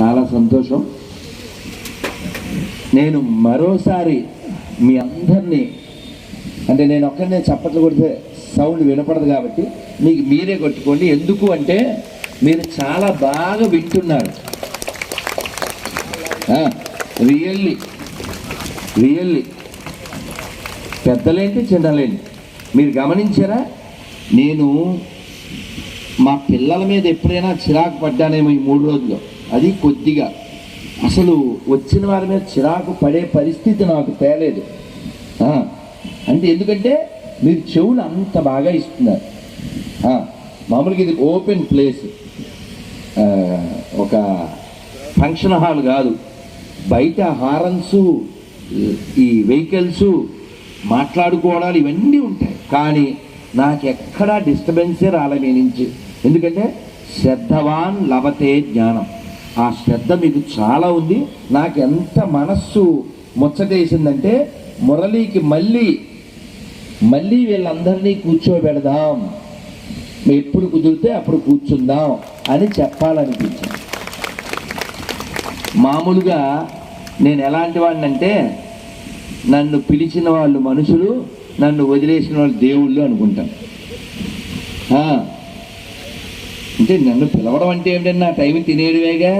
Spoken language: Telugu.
చాలా సంతోషం. నేను మరోసారి మీ అందరినీ అంటే నేను ఒక్కరినే చప్పట్లు కొడితే సౌండ్ వినపడదు కాబట్టి మీకు మీరే కొట్టుకోండి. ఎందుకు అంటే మీరు చాలా బాగా వింటున్నారు. Really really. పెద్దలేంటి చిన్నలేంటి? మీరు గమనించారా? నేను మా పిల్లల మీద ఎప్పుడైనా చిరాకు పడ్డానేమో ఈ మూడు రోజుల్లో. అది కొద్దిగా. అసలు వచ్చిన వారి మీద చిరాకు పడే పరిస్థితి నాకు తేలేదు. అంటే ఎందుకంటే మీరు చెవులు అంత బాగా ఇస్తున్నారు. మామూలుగా ఇది ఓపెన్ ప్లేస్. ఒక ఫంక్షన్ హాల్ కాదు. బయట హారన్స్ ఈ వెహికల్స్ మాట్లాడుకోవడాలు ఇవన్నీ ఉంటాయి. కానీ నాకు ఎక్కడా డిస్టర్బెన్సే రాలే మీ నుంచి. ఎందుకంటే శ్రద్ధవాన్ లవతే జ్ఞానం. ఆ శ్రద్ధ మీకు చాలా ఉంది. నాకు ఎంత మనస్సు ముచ్చటేసిందంటే మురళీకి మళ్ళీ మళ్ళీ వీళ్ళందరినీ కూర్చోబెడదాం. ఎప్పుడు కుదిరితే అప్పుడు కూర్చుందాం అని చెప్పాలనిపించింది. మామూలుగా నేను ఎలాంటి వాడిని అంటే నన్ను పిలిచిన వాళ్ళు మనుషులు నన్ను వదిలేసిన వాళ్ళు దేవుళ్ళు అనుకుంటాను. అంటే నన్ను పిలవడం అంటే ఏమిటన్నా? టైం తినేడువేగా